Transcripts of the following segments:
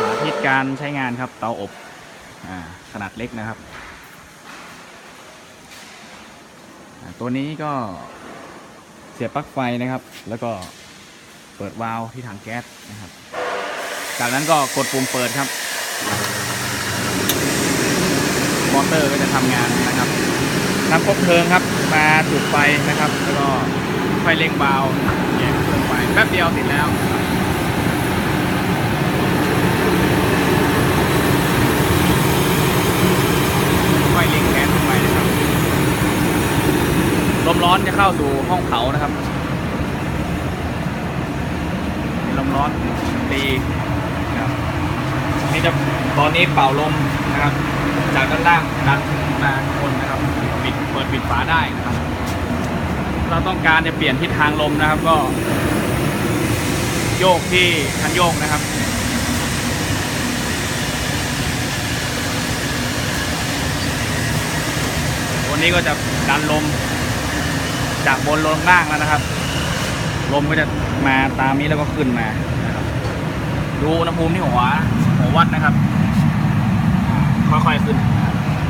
สาธิตการใช้งานครับเตาอบอขนาดเล็กนะครับ ตัวนี้ก็เสียบปลั๊กไฟนะครับ แล้วก็เปิดวาล์วที่ถังแก๊สนะครับ จากนั้นก็กดปุ่มเปิดครับ มอเตอร์ก็จะทำงานนะครับนำคบเพลิงครับมาจุดไฟนะครับ แล้วก็ไฟเร่งเบาแยกเครื่องไฟแป๊บเดียวติดแล้วนะครับไฟเร่งแก๊สลงไปนะครับ ลมร้อนจะเข้าสู่ห้องเผานะครับลมร้อนตีนะครับนี่จะตอนนี้เป่าลมนะครับ จากด้านล่างดันมาข้างบนนะครับปิดเปิดปิดฝาได้นะครับ เราต้องการจะเปลี่ยนทิศทางลมนะครับก็ โยกที่คันโยกนะครับวันนี้ก็จะดันลม จากบนลงล่างแล้วนะครับ ลมก็จะมาตามนี้แล้วก็ขึ้นมาดูอุณหภูมิที่หัวหัววัดนะครับ ค่อยๆขึ้น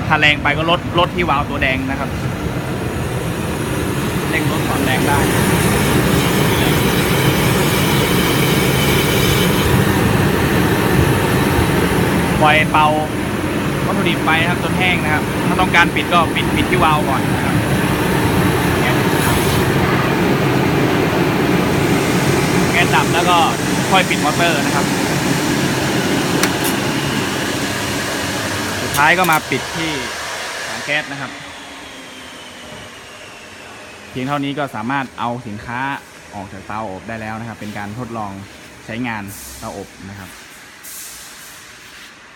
ถ้าแรงไปก็ลดลดที่วาล์วตัวแดงนะครับเร่งลดความแรงได้ปล่อยเป่าวัตถุดิบไปนะครับจนแห้งนะครับ ถ้าต้องการปิดก็ปิดปิดที่วาล์วก่อนนะครับแก๊สดับแล้วก็ ค่อยปิดมอเตอร์นะครับ สุดท้ายก็มาปิดที่ถังแก๊สนะครับ เพียงเท่านี้ก็สามารถเอาสินค้าออกจากเตาอบได้แล้วนะครับ เป็นการทดลองใช้งานเตาอบนะครับ